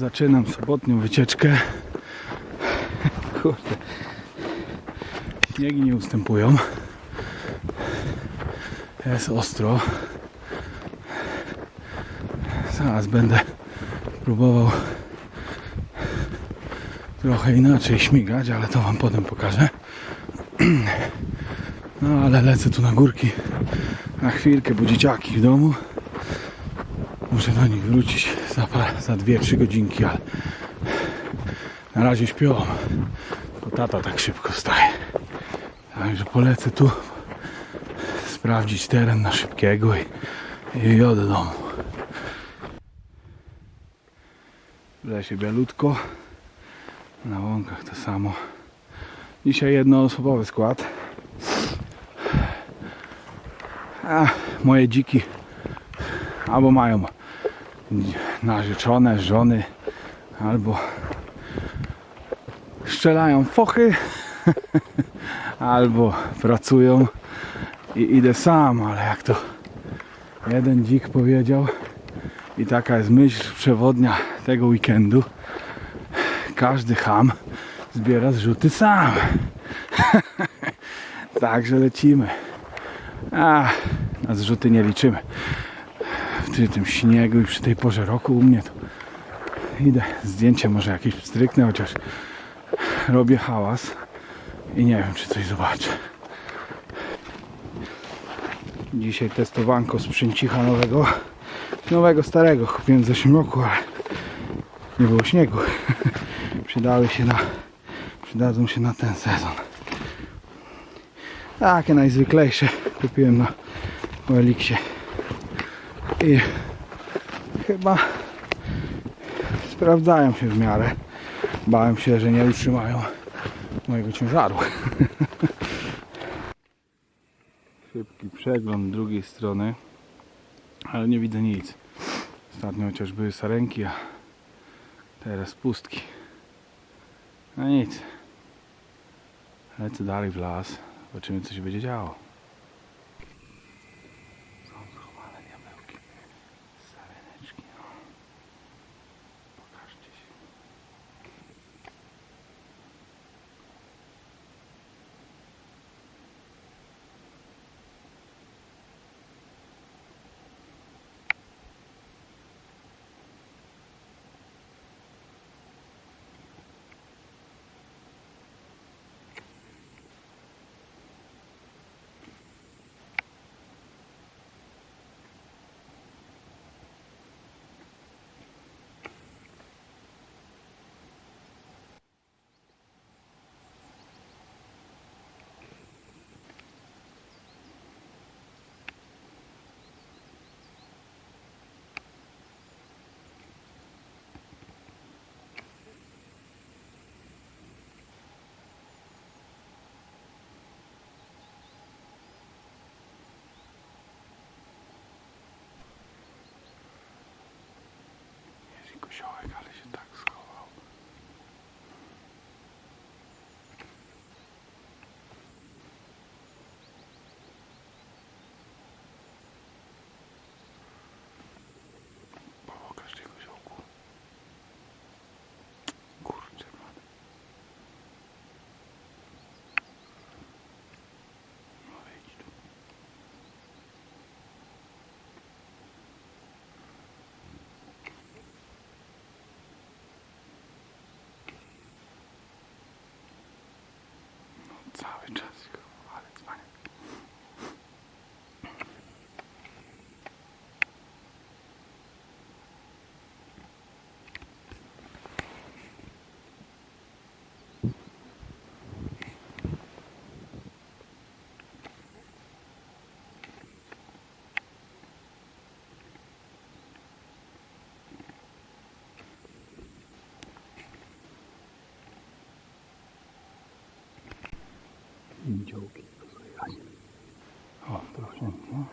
Zaczynam sobotnią wycieczkę. Kurde. Śniegi nie ustępują. Jest ostro. Zaraz będę próbował trochę inaczej śmigać, ale to wam potem pokażę. No ale lecę tu na górki na chwilkę, bo dzieciaki w domu. Muszę do nich wrócić za, za 2-3 godzinki, ale na razie śpią. Bo tata tak szybko wstaje. Także polecę tu sprawdzić teren na szybkiego i, i do domu. W lesie bialutko. Na łąkach to samo. Dzisiaj jednoosobowy skład. A moje dziki albo mają narzeczone, żony, albo strzelają fochy, albo pracują i idę sam, ale jak to jeden dzik powiedział i taka jest myśl przewodnia tego weekendu, każdy ham zbiera zrzuty sam. Także lecimy. A, na zrzuty nie liczymy. Ty- tym śniegu i przy tej porze roku u mnie to idę. Zdjęcie może jakieś stryknę, chociaż robię hałas i nie wiem, czy coś zobaczę. Dzisiaj testowanko sprzęcicha nowego, nowego, starego. Kupiłem w zeszłym roku, ale nie było śniegu. Przydały się na, przydadzą się na ten sezon. Takie najzwyklejsze kupiłem na Oeliksie. I chyba sprawdzają się w miarę. Bałem się, że nie utrzymają mojego ciężaru. Szybki przegląd drugiej strony, ale nie widzę nic. Ostatnio chociaż były sarenki, a teraz pustki. No nic. Lecę dalej w las. Zobaczymy co się będzie działo. Jest i kosiołek, ale się tak schował. Pokaż tego kosiołku. Kurczę, man. No wejdź tu. Cały czas go, ale dzwonię. Pozjechać. O, proszę, nie?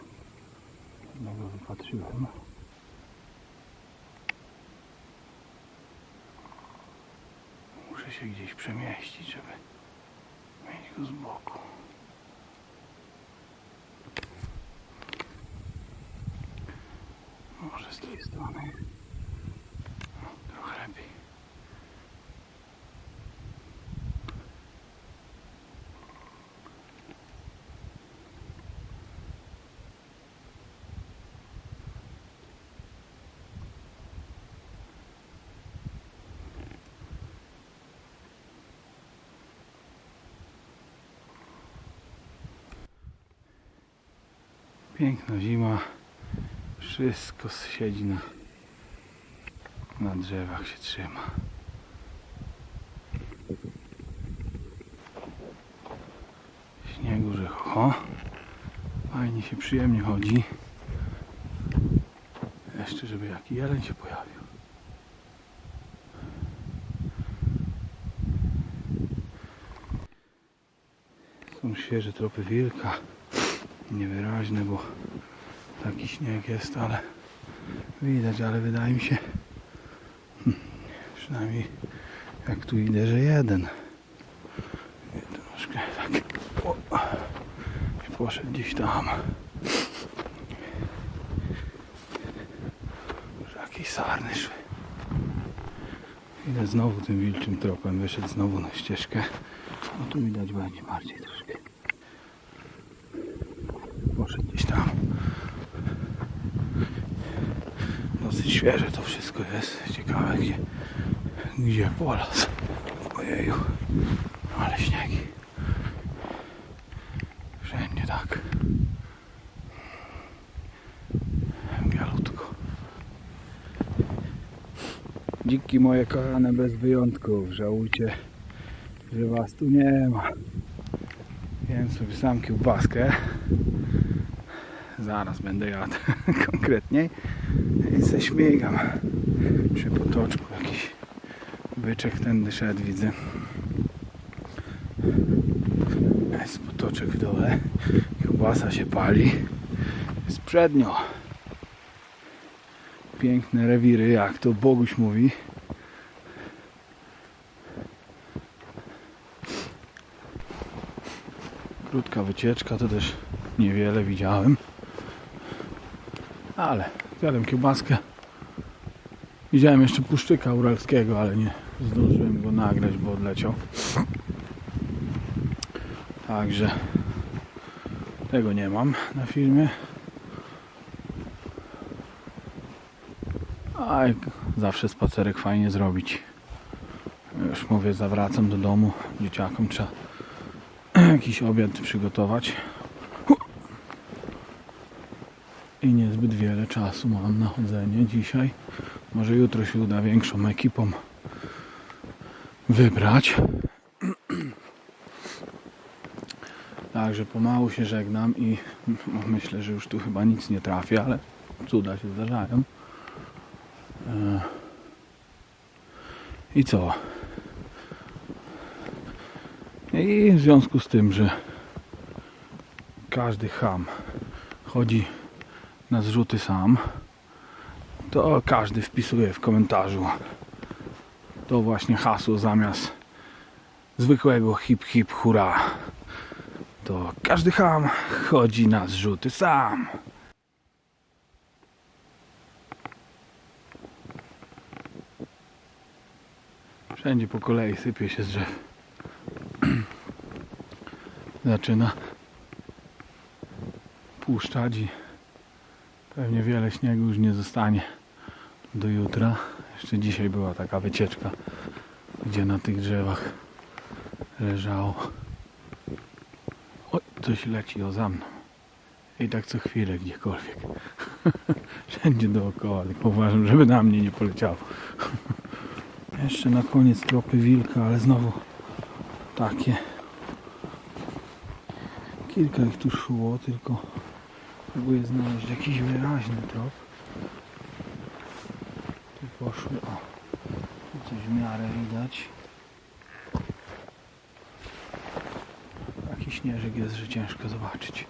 Jednego wypatrzyłem. Muszę się gdzieś przemieścić, żeby mieć go z boku. Może z tej strony. O, trochę lepiej. Piękna zima. Wszystko siedzi na, na drzewach się trzyma. Śniegu, że ho. Fajnie się przyjemnie chodzi. Jeszcze żeby jaki jeleń się pojawił. Są świeże tropy wilka. Niewyraźne, bo taki śnieg jest, ale widać, ale wydaje mi się hmm, przynajmniej jak tu idę, że jeden. Troszkę tak o, poszedł gdzieś tam. Może jakieś sarny szły. Idę znowu tym wilczym tropem, wyszedł znowu na ścieżkę. No tu widać będzie bardziej troszkę. Poszedł gdzieś tam. Dosyć świeże to wszystko jest. Ciekawe gdzie, gdzie polas. Ojeju, ale śniegi. Wszędzie tak. Bialutko. Dziki moje kochane bez wyjątków. Żałujcie, że was tu nie ma. Jem sobie sam kiełbaskę. Zaraz będę jadł konkretniej. I se śmigam. Przy potoczku jakiś byczek tędy szedł, widzę. Jest potoczek w dole. Kiełbasa się pali. Jest przednio. Piękne rewiry, jak to Boguś mówi. Krótka wycieczka, to też niewiele widziałem. Ale zjadłem kiełbaskę. Widziałem jeszcze puszczyka uralskiego, ale nie zdążyłem go nagrać, bo odleciał. Także tego nie mam na filmie. A zawsze spacerek fajnie zrobić. Już mówię, zawracam do domu. Dzieciakom trzeba jakiś obiad przygotować. I niezbyt wiele czasu mam na chodzenie dzisiaj. Może jutro się uda większą ekipą wybrać. Także pomału się żegnam i myślę, że już tu chyba nic nie trafię, ale cuda się zdarzają. E, I co? I w związku z tym, że każdy ham chodzi na zrzuty sam, to każdy wpisuje w komentarzu to właśnie hasło zamiast zwykłego hip hip hura. To każdy ham chodzi na zrzuty sam. Wszędzie po kolei sypie się z drzew. Zaczyna puszczać i pewnie wiele śniegu już nie zostanie do jutra. Jeszcze dzisiaj była taka wycieczka, gdzie na tych drzewach leżało. Oj, coś leci o za mną. I tak co chwilę gdziekolwiek. Wszędzie dookoła, tylko uważam, żeby na mnie nie poleciało. Jeszcze na koniec tropy wilka, ale znowu takie. Kilka ich tu szło, tylko próbuję znaleźć jakiś wyraźny trop. Tu poszły, o, tu coś w miarę widać. Taki śnieżek jest, że ciężko zobaczyć.